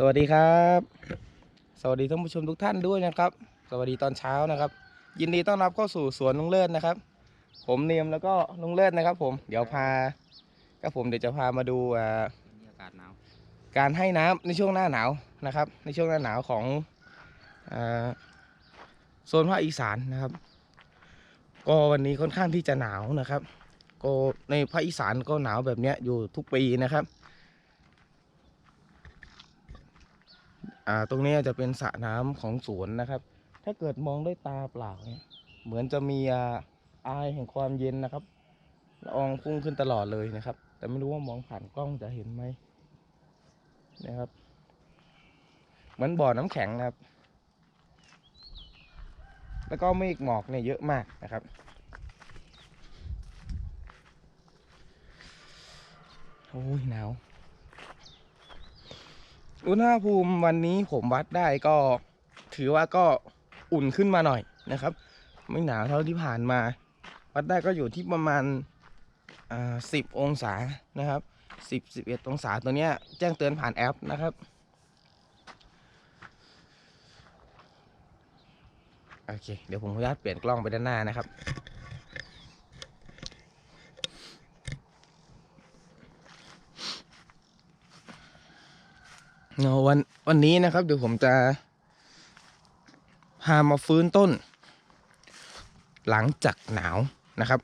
สวัสดีครับ สวัสดีท่านผู้ชมทุกท่านด้วยนะครับ สวัสดีตอนเช้านะครับ ยินดีต้อนรับเข้าสู่สวนลุงเลิศนะครับ ผมเนียมแล้วก็ลุงเลิศนะครับ ผมเดี๋ยวพาก็ผมเดี๋ยวจะพามาดูอ่าอากาศหนาวการให้น้ำในช่วงหน้าหนาวนะครับ ในช่วงหน้าหนาวของอาโซนภาคอีสานนะครับ ก็วันนี้ค่อนข้างที่จะหนาวนะครับ ก็ในภาคอีสานก็หนาวแบบเนี้ยอยู่ทุกปีนะครับ อ่าตรงนี้จะเป็นสระน้ำของสวนนะครับ ถ้าเกิดมองด้วยตาเปล่าเนี่ยเหมือนจะมีอ่าอายแห่งความเย็นนะครับละอองพุ่งขึ้นตลอดเลยนะครับ แต่ไม่รู้ว่ามองผ่านกล้องจะเห็นไหมนะครับเหมือนบ่อน้ำแข็งนะครับ แล้วก็เมฆหมอกเนี่ยเยอะมากนะครับโอ้ยหนาว อุณหภูมิวันนี้ผมวัดได้ก็ถือว่าก็อุ่นขึ้นมาหน่อยนะครับ ไม่หนาวเท่าที่ผ่านมา วัดได้ก็อยู่ที่ประมาณสิบองศานะครับสิบสิบเอ็ดองศาตัวเนี้ยแจ้งเตือนผ่านแอปนะครับโอเค เดี๋ยวผมขออนุญาตเปลี่ยนกล้องไปด้านหน้านะครับ เนาะวันวันนี้นะครับ เดี๋ยวผมจะพามาฟื้นต้น หลังจากหนาวนะครับ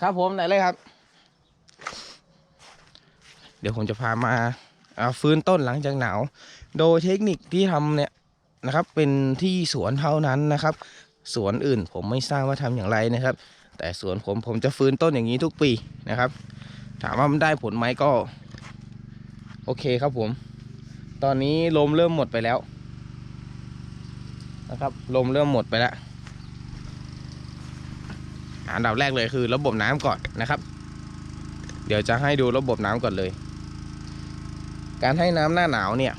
ครับผมไหนเลยครับ เดี๋ยวผมจะพามาอ่าฟื้นต้นหลังจากหนาว โดยเทคนิคที่ทำเนี่ยนะครับ เป็นที่สวนเท่านั้นนะครับ สวนอื่นผมไม่ทราบว่าทำอย่างไรนะครับ แต่สวนผมผมจะฟื้นต้นอย่างนี้ทุกปีนะครับ ถามว่ามันได้ผลไหมก็ โอเคครับผม ตอนนี้ลมเริ่มหมดไปแล้วนะครับ ลมเริ่มหมดไปแล้วอันดับแรกเลยคือระบบน้ำก่อนนะครับ เดี๋ยวจะให้ดูระบบน้ำก่อนเลย การให้น้ำหน้าหนาวเนี่ย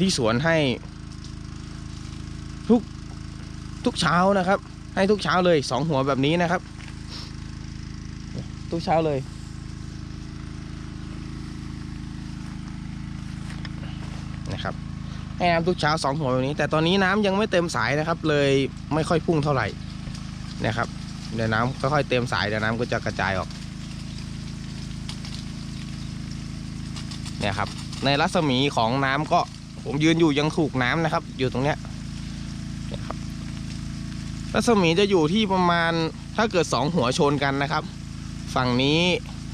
ที่สวนให้ทุกทุกเช้านะครับ ให้ทุกเช้าเลยสองหัวแบบนี้นะครับ ทุกเช้าเลย นะครับให้น้ำทุกเช้าสองหัวแบบนี้ แต่ตอนนี้น้ำยังไม่เต็มสายนะครับ เลยไม่ค่อยพุ่งเท่าไหร่นะครับเดี๋ยวน้ำค่อยๆเต็มสายเดี๋ยวน้ำก็จะกระจายออกเนี่ยครับ ในรัศมีของน้ำก็ผมยืนอยู่ยังถูกน้ำนะครับ อยู่ตรงเนี้ยนี่ครับรัศมีจะอยู่ที่ประมาณถ้าเกิดสองหัวชนกันนะครับ ฝั่งนี้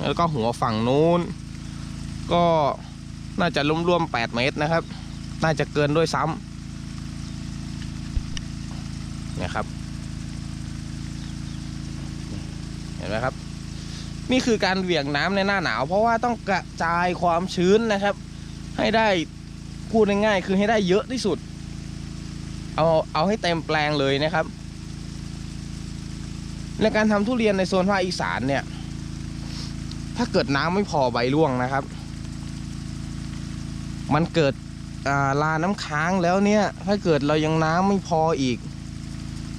แล้วก็หัวฝั่งนู้น ก็น่าจะรวมๆ8เมตรนะครับ น่าจะเกินด้วยซ้ำเนี่ยครับ เห็นไหมครับ นี่คือการเหวี่ยงน้ำในหน้าหนาว เพราะว่าต้องกระจายความชื้นนะครับ ให้ได้พูดง่ายๆคือให้ได้เยอะที่สุด เอาเอาให้เต็มแปลงเลยนะครับ ในการทำทุเรียนในโซนภาคอีสานเนี่ย ถ้าเกิดน้ำไม่พอใบร่วงนะครับ มันเกิดาลาน้ำค้างแล้วเนี่ย ถ้าเกิดเรายังน้ำไม่พออีก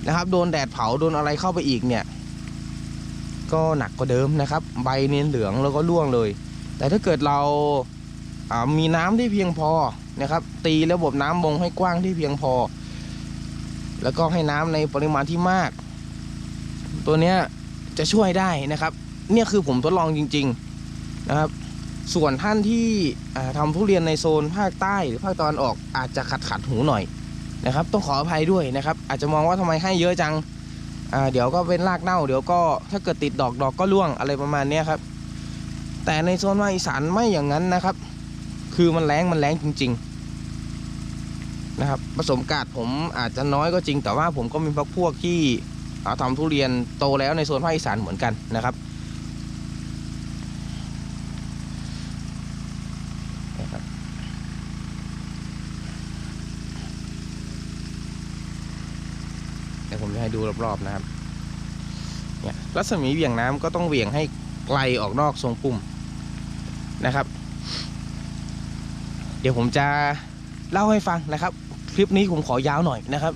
นะครับ โดนแดดเผาโดนอะไรเข้าไปอีกเนี่ย ก็หนักกว่าเดิมนะครับ ใบเนี่ยเหลืองแล้วก็ร่วงเลย แต่ถ้าเกิดเราามีน้ำที่เพียงพอนะครับ ตีระบบน้ำบงให้กว้างที่เพียงพอ แล้วก็ให้น้ำในปริมาณที่มาก ตัวเนี้ยจะช่วยได้นะครับ เนี่ยคือผมทดลองจริง ๆนะครับ ส่วนท่านที่อ่าทำทุเรียนในโซนภาคใต้หรือภาคตะวันออกอาจจะขัดขัดหูหน่อยนะครับ ต้องขออภัยด้วยนะครับ อาจจะมองว่าทำไมให้เยอะจังเดี๋ยวก็เป็นรากเน่า เดี๋ยวก็ถ้าเกิดติดดอกดอกก็ร่วงอะไรประมาณนี้ครับ แต่ในโซนภาคอีสานไม่อย่างนั้นนะครับ คือมันแรงมันแรงจริง ๆนะครับผสมกาดผมอาจจะน้อยก็จริง แต่ว่าผมก็มีพักพวกที่อ่าทำทุเรียนโตแล้วในโซนภาคอีสานเหมือนกันนะครับ ดี๋ยวผมจะให้ดูรอบๆนะครับเนี่ยรัศมีเหวี่ยงน้ำก็ต้องเหวี่ยงให้ไกลออกนอกทรงปุ่มนะครับ เดี๋ยวผมจะเล่าให้ฟังนะครับ คลิปนี้ผมขอยาวหน่อยนะครับ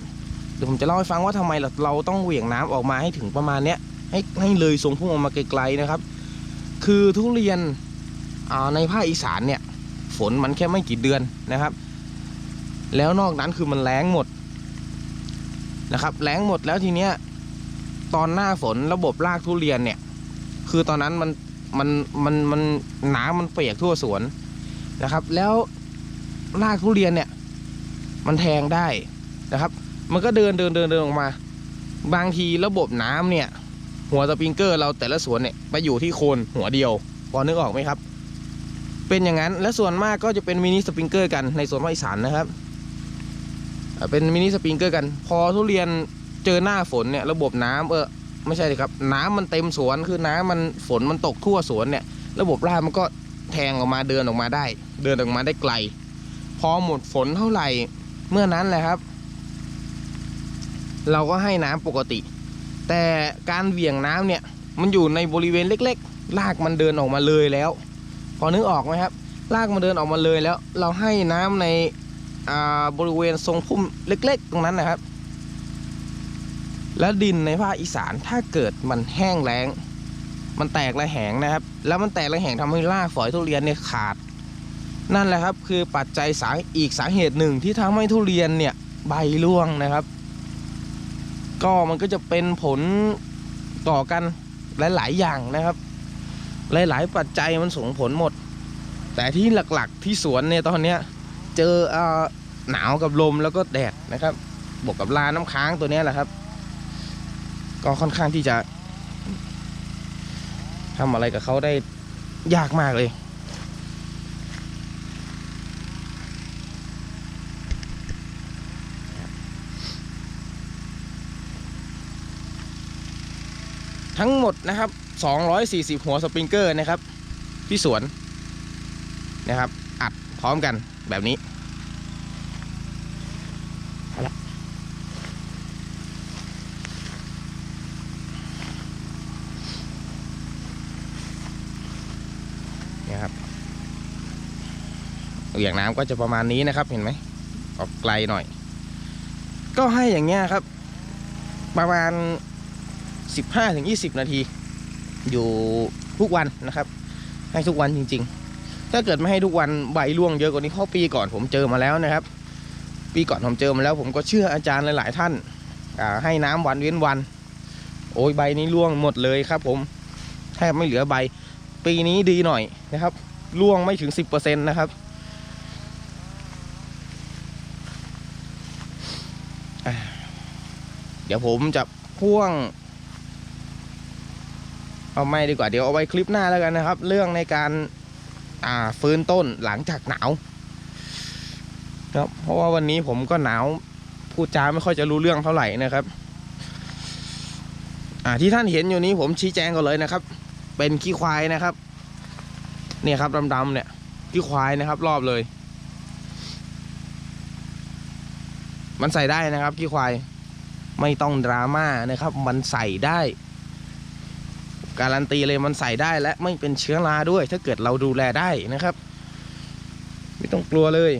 เดี๋ยวผมจะเล่าให้ฟังว่าทำไมเราเราต้องเหวี่ยงน้ำออกมาให้ถึงประมาณเนี้ยให้ให้เลยทรงพุ่งออกมาไกลๆนะครับ คือทุเรียนในภาคอีสานเนี่ยฝนมันแค่ไม่กี่เดือนนะครับ แล้วนอกนั้นคือมันแล้งหมด นะครับแล้งหมดแล้วทีเนี้ยตอนหน้าฝนระบบรากทุเรียนเนี่ย คือตอนนั้นมันมันมันมันน้ำมันเปียกทั่วสวนนะครับ แล้วรากทุเรียนเนี่ย มันแทงได้นะครับ มันก็เดินเดินเดินเดินออกมา บางทีระบบน้ำเนี่ย หัวสปริงเกอร์เราแต่ละสวนเนี่ยไปอยู่ที่โคนหัวเดียวพอนึกออกไหมครับ เป็นอย่างนั้นและส่วนมากก็จะเป็นมินิสปริงเกอร์กันในสวนภาคอีสานนะครับ เป็นมินิสปริงเกอร์กัน พอทุเรียนเจอหน้าฝนเนี่ยระบบน้ำเออไม่ใช่สิครับ น้ำมันเต็มสวนคือน้ำมันฝนมันตกทั่วสวนเนี่ย ระบบรากมันก็แทงออกมาเดินออกมาได้ เดินออกมาได้ไกล พอหมดฝนเท่าไหร่เมื่อนั้นแหละครับ เราก็ให้น้ำปกติ แต่การเหวี่ยงน้ำเนี่ยมันอยู่ในบริเวณเล็กๆรากมันเดินออกมาเลยแล้ว พอนึกออกไหมครับรากมันเดินออกมาเลยแล้ว เราให้น้ำใน บริเวณทรงพุ่มเล็ก ๆ ตรงนั้นนะครับ แล้วดินในภาคอีสานถ้าเกิดมันแห้งแล้ง มันแตกระแหงนะครับ แล้วมันแตกระแหงทำให้รากฝอยทุเรียนเนี่ยขาด นั่นแหละครับ คือปัจจัยสาอีกสาเหตุหนึ่งที่ทำให้ทุเรียนเนี่ยใบร่วงนะครับ ก็มันก็จะเป็นผลต่อกันหลายๆอย่างนะครับ หลาย ๆ ปัจจัยมันส่งผลหมด แต่ที่หลักๆที่สวนเนี่ยตอนเนี้ย เจอเออหนาวกับลมแล้วก็แดดนะครับ บวกกับลาน้ำค้างตัวนี้แหละครับ ก็ค่อนข้างที่จะทำอะไรกับเขาได้ยากมากเลยทั้งหมดนะครับ 240 หัวสปริงเกอร์นะครับ ที่สวนนะครับ อัดพร้อมกัน แบบนี้เอาละเนี่ยครับเหวี่ยงน้ำก็จะประมาณนี้นะครับ เห็นไหมออกไกลหน่อย ก็ให้อย่างเงี้ยครับ ประมาณ 15ถึง20 นาที อยู่ทุกวันนะครับ ให้ทุกวันจริง ๆ ถ้าเกิดไม่ให้ทุกวันใบร่วงเยอะกว่านี้เพราะปีก่อนผมเจอมาแล้วนะครับ ปีก่อนผมเจอมาแล้ว ผมก็เชื่ออาจารย์หลาย ๆ ท่านให้น้ำวันเว้นวัน โอ้ยใบนี้ร่วงหมดเลยครับ ผมแทบไม่เหลือใบ ปีนี้ดีหน่อยนะครับร่วงไม่ถึง 10%นะครับเดี๋ยวผมจะพ่วง เอาไม่ดีกว่าเดี๋ยวเอาไว้คลิปหน้าแล้วกันนะครับ เรื่องในการ ฟื้นต้นหลังจากหนาวครับเพราะว่าวันนี้ผมก็หนาวพูดจาไม่ค่อยจะรู้เรื่องเท่าไหร่นะครับ อ่าที่ท่านเห็นอยู่นี้ผมชี้แจงก่อนเลยนะครับ เป็นขี้ควายนะครับ เนี่ยครับดำๆเนี่ยขี้ควายนะครับ รอบเลย มันใส่ได้นะครับขี้ควายไม่ต้องดราม่านะครับ มันใส่ได้ การันตีเลยมันใส่ได้และไม่เป็นเชื้อราด้วย ถ้าเกิดเราดูแลได้นะครับ ไม่ต้องกลัวเลย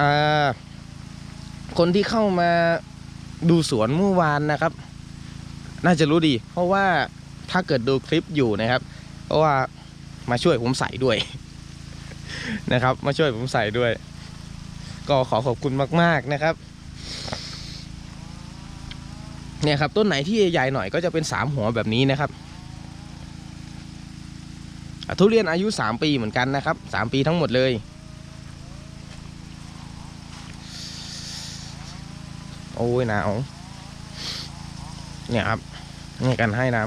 อ่าคนที่เข้ามาดูสวนเมื่อวานนะครับ น่าจะรู้ดี เพราะว่าถ้าเกิดดูคลิปอยู่นะครับ เพราะว่ามาช่วยผมใส่ด้วย นะครับ มาช่วยผมใส่ด้วย ก็ขอขอบคุณมาก ๆนะครับ เนี่ยครับต้นไหนที่ใหญ่หน่อยก็จะเป็นสามหัวแบบนี้นะครับ ทุเรียนอายุสามปีเหมือนกันนะครับสามปีทั้งหมดเลย โอ้ยหนาวเนี่ยครับนี่การให้น้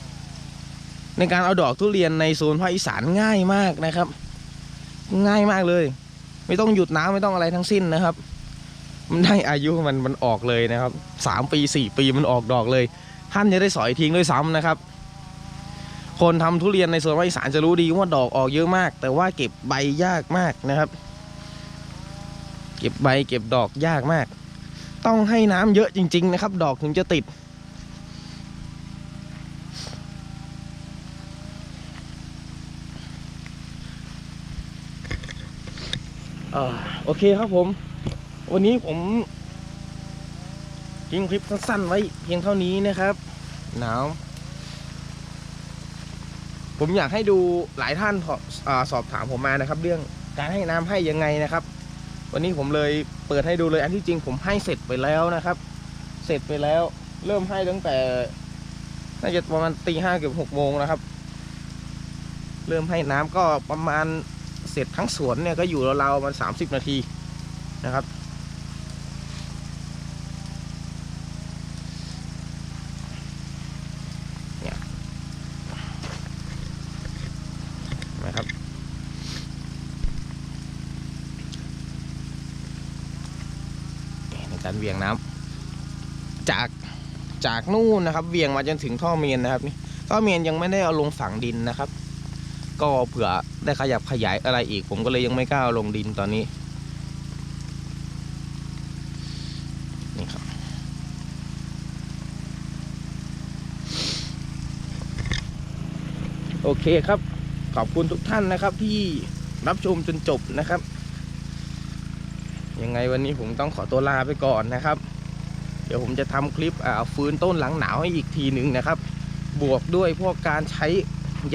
ำในการเอาดอกทุเรียนในโซนภาคอีสานง่ายมากนะครับ ง่ายมากเลย ไม่ต้องหยุดน้ำไม่ต้องอะไรทั้งสิ้นนะครับ มันได้อายุมันมันออกเลยนะครับสามปีสี่ปีมันออกดอกเลย ท่านจะได้สอยทิ้งด้วยซ้ำนะครับ คนทำทุเรียนในโซนภาคอีสานจะรู้ดีว่าดอกออกเยอะมาก แต่ว่าเก็บใบยากมากนะครับ เก็บใบเก็บดอกยากมาก ต้องให้น้ำเยอะจริง ๆ นะครับ ดอกถึงจะติดอโอเคครับผม วันนี้ผมทิ้งคลิปสั้นๆไว้เพียงเท่านี้นะครับ หนาว ผมอยากให้ดูหลายท่านอสอบถามผมมานะครับ เรื่องการให้น้ำให้ยังไงนะครับ วันนี้ผมเลยเปิดให้ดูเลยอันที่จริง ผมให้เสร็จไปแล้วนะครับ เสร็จไปแล้ว เริ่มให้ตั้งแต่น่าจะประมาณตีห้าเกือบหกโมงนะครับ เริ่มให้น้ำก็ประมาณเสร็จทั้งสวนเนี่ยก็อยู่ราวๆประมาณสามสิบนาทีนะครับ เนี่ยนะครับ นี่ในการเวียงน้ำจากจากนู่นนะครับ เวียงมาจนถึงท่อเมียนนะครับนี่ท่อเมียนยังไม่ได้เอาลงฝังดินนะครับ ก็เผื่อได้ขยับขยายอะไรอีก ผมก็เลยยังไม่กล้าเอาลงดินตอนนี้นี่ครับโอเคครับ ขอบคุณทุกท่านนะครับที่รับชมจนจบนะครับ ยังไงวันนี้ผมต้องขอตัวลาไปก่อนนะครับ เดี๋ยวผมจะทำคลิปอ่าฟื้นต้นหลังหนาวให้อีกทีหนึ่งนะครับ บวกด้วยพวกการใช้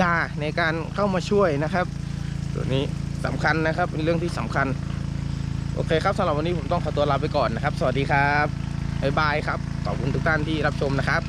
ยาในการเข้ามาช่วยนะครับ ตัวนี้สำคัญนะครับเป็นเรื่องที่สำคัญ โอเคครับสำหรับวันนี้ผมต้องขอตัวลาไปก่อนนะครับ สวัสดีครับบ๊ายบายครับขอบคุณทุกท่านที่รับชมนะครับ